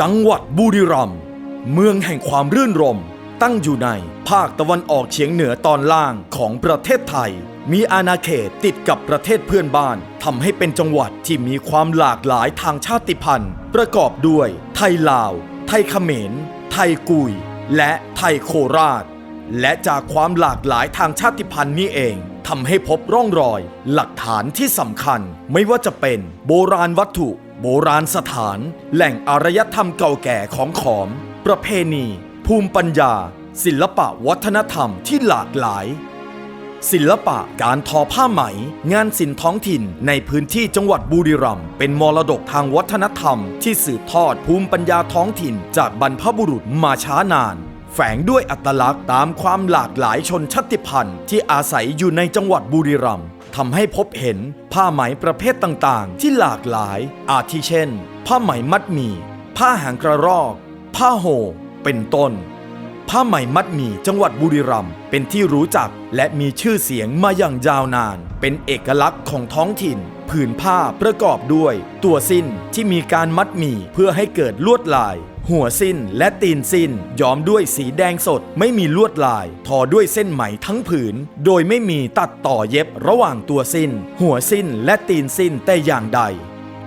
จังหวัดบุรีรัมย์เมืองแห่งความรื่นรม ตั้งอยู่ในภาคตะวันออกเฉียงเหนือตอนล่างของประเทศไทย มีอาณาเขตติดกับประเทศเพื่อนบ้านทำให้เป็นจังหวัดที่มีความหลากหลายทางชาติพันธุ์ ประกอบด้วย ไทยลาว ไทยเขมร ไทยกุย และไทยโคราช และจากความหลากหลายทางชาติพันธุ์นี้เอง ทำให้พบร่องรอย หลักฐานที่สำคัญ ไม่ว่าจะเป็นโบราณวัตถุ โบราณสถาน แหล่งอารยธรรมเก่าแก่ของขอม ประเพณี ภูมิปัญญา ศิลปะวัฒนธรรมที่หลากหลาย ศิลปะการทอผ้าไหม งานศิลป์ท้องถิ่นในพื้นที่จังหวัดบุรีรัมย์เป็นมรดกทางวัฒนธรรม ที่สืบทอดภูมิปัญญาท้องถิ่น จากบรรพบุรุษมาช้านาน แฝงด้วยอัตลักษณ์ตามความหลากหลายชนชาติพันธุ์ที่อาศัยอยู่ในจังหวัดบุรีรัมย์ทำให้พบเห็นผ้าไหมประเภทต่างๆ ที่หลากหลาย อาทิเช่น ผ้าไหมมัดหมี่ผ้าหางกระรอก ผ้าโหเป็นต้น ผ้าไหมมัดหมี่จังหวัดบุรีรัมย์เป็นที่รู้จักและมีชื่อเสียงมาอย่างยาวนาน เป็นเอกลักษณ์ของท้องถิ่น ผืนผ้าประกอบด้วย ตัวสิ้นที่มีการมัดหมี่เพื่อให้เกิดลวดลาย หัวสิ้นและตีนสิ้นย้อมด้วยสีแดงสดไม่มีลวดลาย ทอด้วยเส้นไหมทั้งผืน โดยไม่มีตัดต่อเย็บระหว่างตัวสิ้น หัวสิ้นและตีนสิ้นแต่อย่างใด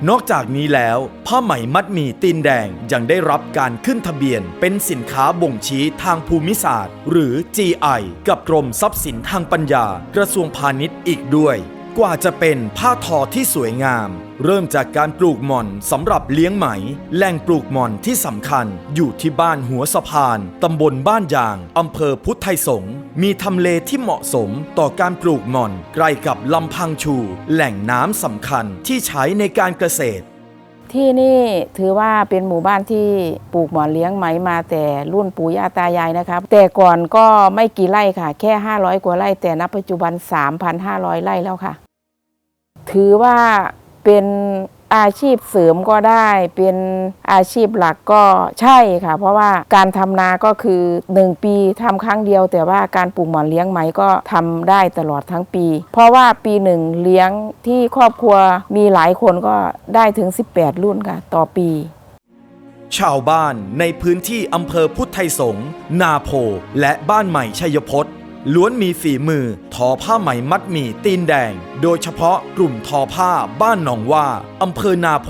นอกจากนี้แล้วผ้าไหมมัดหมี่ตีนแดงยังได้รับการขึ้นทะเบียน เป็นสินค้าบ่งชี้ทางภูมิศาสตร์ หรือ GI กับกรมทรัพย์สินทางปัญญา กระทรวงพาณิชย์อีกด้วย กว่าจะเป็นผ้าทอที่สวยงาม เริ่มจากการปลูกหม่อนสำหรับเลี้ยงไหม แหล่งปลูกหม่อนที่สำคัญ อยู่ที่บ้านหัวสะพานตำบลบ้านยางอำเภอพุทธไทยสงมีทำเลที่เหมาะสมต่อการปลูกหม่อนใกล้กับลำพังชู แหล่งน้ำสำคัญที่ใช้ในการเกษตร ที่นี่ถือว่าเป็นหมู่บ้านที่ปลูกหมอนเลี้ยงไหมมาแต่รุ่นปู่ย่าตายายนะครับ แต่ก่อนก็ไม่กี่ไร่ค่ะ แค่ 500 กว่าไร่แต่ณปัจจุบัน 3,500 ไร่แล้วค่ะ ถือว่าเป็นอาชีพเสริมก็ได้ เป็นอาชีพหลักก็ใช่ค่ะ เพราะว่าการทำนาก็คือ 1 ปีทำครั้งเดียว แต่ว่าการปลูกหมอนเลี้ยงไหมก็ทำได้ตลอดทั้งปี เพราะว่าปีหนึ่งเลี้ยงที่ครอบครัวมีหลายคนก็ได้ถึง 18 รุ่นค่ะ ต่อปี ชาวบ้านในพื้นที่อำเภอพุทธไทยสง นาโพและบ้านใหม่ชัยพจน์ ล้วนมีฝีมือ ทอผ้าไหมมัดหมี่ตีนแดง โดยเฉพาะกลุ่มทอผ้าบ้านหนองว่าอำเภอนาโพ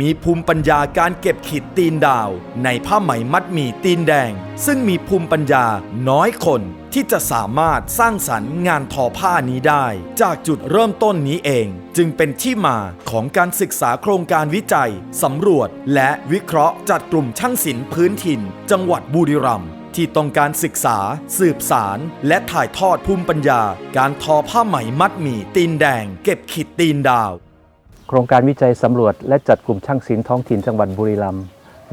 มีภูมิปัญญาการเก็บขีดตีนดาว ในผ้าไหมมัดหมี่ตีนแดง ซึ่งมีภูมิปัญญาน้อยคนที่จะสามารถสร้างสรรค์งานทอผ้านี้ได้ จากจุดเริ่มต้นนี้เอง จึงเป็นที่มาของการศึกษาโครงการวิจัยสำรวจ และวิเคราะห์จัดกลุ่มช่างศิลป์พื้นถิ่น จังหวัดบุรีรัมย์ ที่ต้องการศึกษา สืบสาร และถ่ายทอดภูมิปัญญา การทอผ้าไหมมัดหมี่ตีนแดง เก็บขีดตีนดาว โครงการวิจัยสำรวจและจัดกลุ่มช่างศิลป์ท้องถิ่นจังหวัดบุรีรัมย์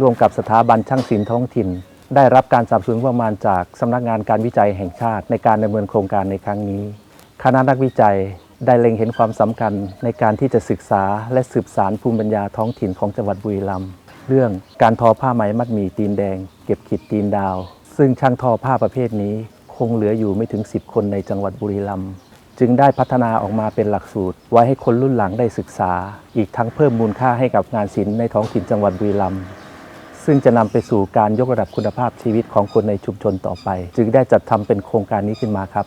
ร่วมกับสถาบันช่างศิลป์ท้องถิ่น ได้รับการสนับสนุนประมาณจากสำนักงานการวิจัยแห่งชาติ ในการดำเนินโครงการในครั้งนี้ คณะนักวิจัยได้เล็งเห็นความสำคัญในการที่จะศึกษาและสืบสารภูมิปัญญาท้องถิ่นของจังหวัดบุรีรัมย์เรื่องการทอผ้าไหมมัดหมี่ตีนแดง เก็บขีดตีนดาว ซึ่งช่างทอผ้าประเภทนี้คงเหลืออยู่ไม่ถึง 10 คนในจังหวัดบุรีรัมย์จึงได้พัฒนาออกมาเป็นหลักสูตร ไว้ให้คนรุ่นหลังได้ศึกษา อีกทั้งเพิ่มมูลค่าให้กับงานศิลป์ในท้องถิ่นจังหวัดบุรีรัมย์ซึ่งจะนำไปสู่การยกระดับคุณภาพชีวิตของคนในชุมชนต่อไป จึงได้จัดทำเป็นโครงการนี้ขึ้นมาครับ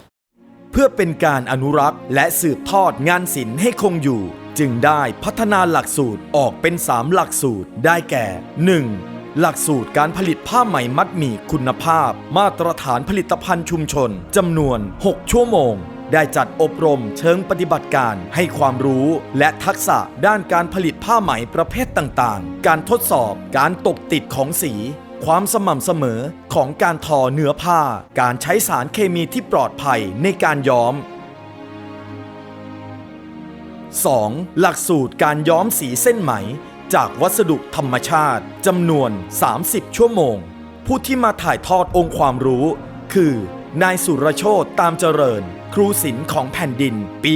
เพื่อเป็นการอนุรักษ์ และสืบทอดงานศิลป์ให้คงอยู่ จึงได้พัฒนาหลักสูตรออกเป็น 3 หลักสูตรได้แก่ 1. หลักสูตรการผลิตผ้าไหมมัดหมี่คุณภาพ มาตรฐานผลิตภัณฑ์ชุมชนจำนวน 6 ชั่วโมง ได้จัดอบรมเชิงปฏิบัติการให้ความรู้ และทักษะด้านการผลิตผ้าไหมประเภทต่างๆ การทดสอบการตบติดของสี ความสม่ำเสมอของการทอเนื้อผ้า การใช้สารเคมีที่ปลอดภัยในการย้อม 2. หลักสูตรการย้อมสีเส้นไหม จากวัสดุธรรมชาติจำนวน 30 ชั่วโมง ผู้ที่มาถ่ายทอดองค์ความรู้ คือ นายสุรโชตตามเจริญ ครูศิลป์ของแผ่นดินปี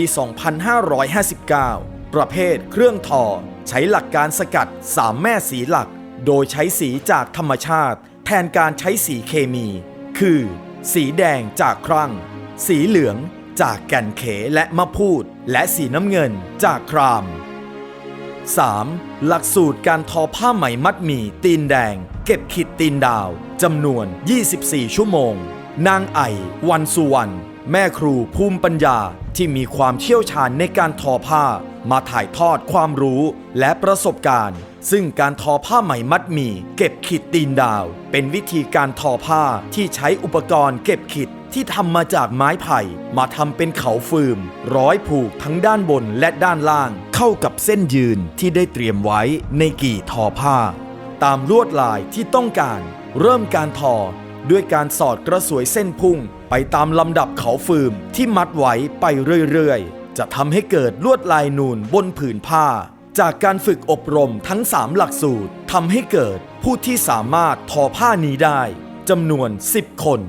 2559 ประเภทเครื่องทอ ใช้หลักการสกัด 3 แม่สีหลัก โดยใช้สีจากธรรมชาติ แทนการใช้สีเคมี คือ สีแดงจากครั่ง สีเหลืองจากแก่นเขและมะพูด และสีน้ำเงินจากคราม 3. หลักสูตรการทอผ้าไหมมัดหมี่ตีนแดง เก็บขีดตีนดาวจำนวน 24 ชั่วโมง นางไอวันสุวรรณแม่ครูภูมิปัญญาที่มีความเชี่ยวชาญในการทอผ้า มาถ่ายทอดความรู้และประสบการณ์ ซึ่งการทอผ้าไหมมัดหมี่เก็บขีดตีนดาว เป็นวิธีการทอผ้าที่ใช้อุปกรณ์เก็บขีดที่ทำมาจากไม้ไผ่ มาทำเป็นเขาฟืม ร้อยผูกทั้งด้านบนและด้านล่าง เข้ากับเส้นยืนที่ได้เตรียมไว้ในกี่ทอผ้า ตามลวดลายที่ต้องการ เริ่มการทอด้วยการสอดกระสวยเส้นพุ่ง ไปตามลำดับเขาฟืมที่มัดไว้ไปเรื่อยๆ จะทำให้เกิดลวดลายนูนบนผืนผ้า จากการฝึกอบรมทั้ง 3 หลักสูตรทำให้เกิดผู้ที่สามารถทอผ้านี้ได้จำนวน 10 คน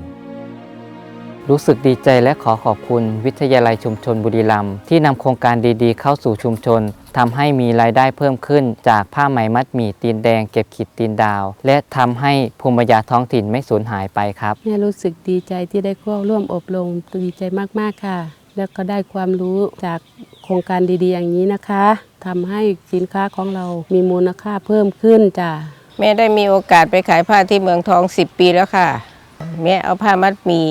รู้สึกดีใจและขอขอบคุณ วิทยาลัยชุมชนบุรีรัมย์ที่นำโครงการดีๆ เข้าสู่ชุมชนทำให้มีรายได้เพิ่มขึ้น จากผ้าไหมมัดหมี่ตีนแดงเก็บขีดตีนดาว และทำให้ภูมิปัญญาท้องถิ่นไม่สูญหายไปครับแม่รู้สึกดีใจที่ได้เข้าร่วมอบรมดีใจมากๆค่ะ แล้วก็ได้ความรู้จากโครงการดีๆ อย่างนี้นะคะทำให้สินค้าของเรามีมูลค่าเพิ่มขึ้นจ้ะแม่ได้มีโอกาสไปขายผ้าที่เมืองทอง 10 ปีแล้วค่ะ แม่เอาผ้ามัดหมี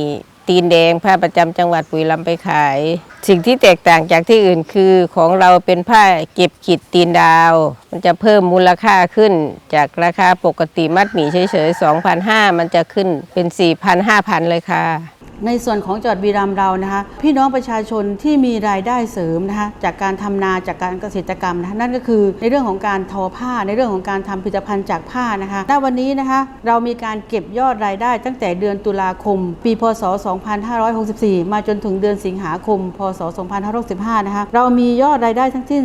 ตีนแดงผ้าประจำจังหวัดปุยลำไปขาย สิ่งที่แตกต่างจากที่อื่นคือของเราเป็นผ้าเก็บขีดตีนดาว มันจะเพิ่มมูลค่าขึ้นจากราคาปกติมัดหมี่เฉยๆ2,500 มันจะขึ้นเป็น 4,000 5,000 เลยค่ะ ในส่วนของจังหวัดบุรีรัมย์เรานะคะพี่น้องประชาชนที่มีรายได้เสริมนะคะจากการทำนาจากการเกษตรกรรมนะคะนั่นก็คือในเรื่องของการทอผ้าในเรื่องของการทำผลิตภัณฑ์จากผ้านะคะณวันนี้นะคะเรามีการเก็บยอดรายได้ตั้งแต่เดือนตุลาคม ปีพศ 2564 มาจนถึงเดือนสิงหาคม พศ 2565 นะคะเรามียอดรายได้ทั้งสิ้น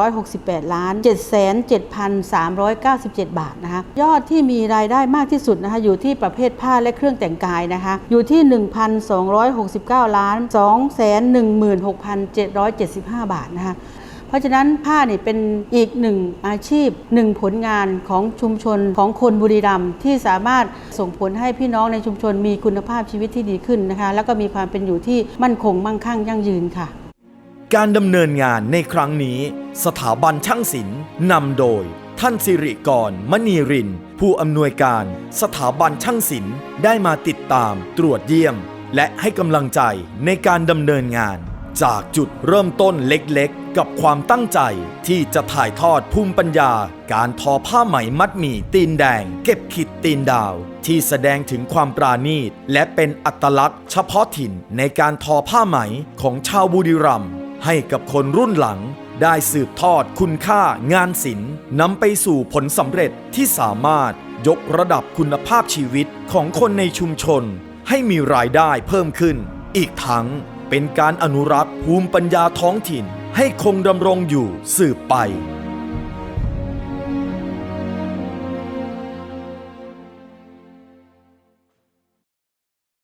3,168 ล้าน 7,7397 บาทนะคะยอดที่มีรายได้มากที่สุดนะคะอยู่ที่ประเภทผ้าและเครื่องแต่งกายนะคะอยู่ที่ 1,269 ล้าน 216,775 บาทนะคะเพราะฉะนั้นผ้านี่เป็นอีกหนึ่งอาชีพหนึ่งผลงานของชุมชนของคนบุรีรัมย์ที่สามารถส่งผลให้พี่น้องในชุมชนมีคุณภาพชีวิตที่ดีขึ้นนะคะ แล้วก็มีความเป็นอยู่ที่มั่นคงมั่งคั่งยั่งยืนค่ะ การดำเนินงานในครั้งนี้ สถาบันช่างศิลป์นำโดย ท่านสิริกรมณีริน ผู้อำนวยการสถาบันช่างศิลป์ได้มาติดตามตรวจเยี่ยม และให้กำลังใจในการดำเนินงาน จากจุดเริ่มต้นเล็กๆ กับความตั้งใจที่จะถ่ายทอดภูมิปัญญา การทอผ้าไหมมัดหมี่ตีนแดง เก็บขีดตีนดาว ที่แสดงถึงความปราณีต และเป็นอัตลักษณ์เฉพาะถิ่นในการทอผ้าไหมของชาวบุรีรัมย์ให้กับคนรุ่นหลัง ได้สืบทอดคุณค่างานศิลป์นำไปสู่ผลสำเร็จที่สามารถยกระดับคุณภาพชีวิตของคนในชุมชน ให้มีรายได้เพิ่มขึ้น อีกทั้งเป็นการอนุรักษ์ภูมิปัญญาท้องถิ่น ให้คงดำรงอยู่สืบไป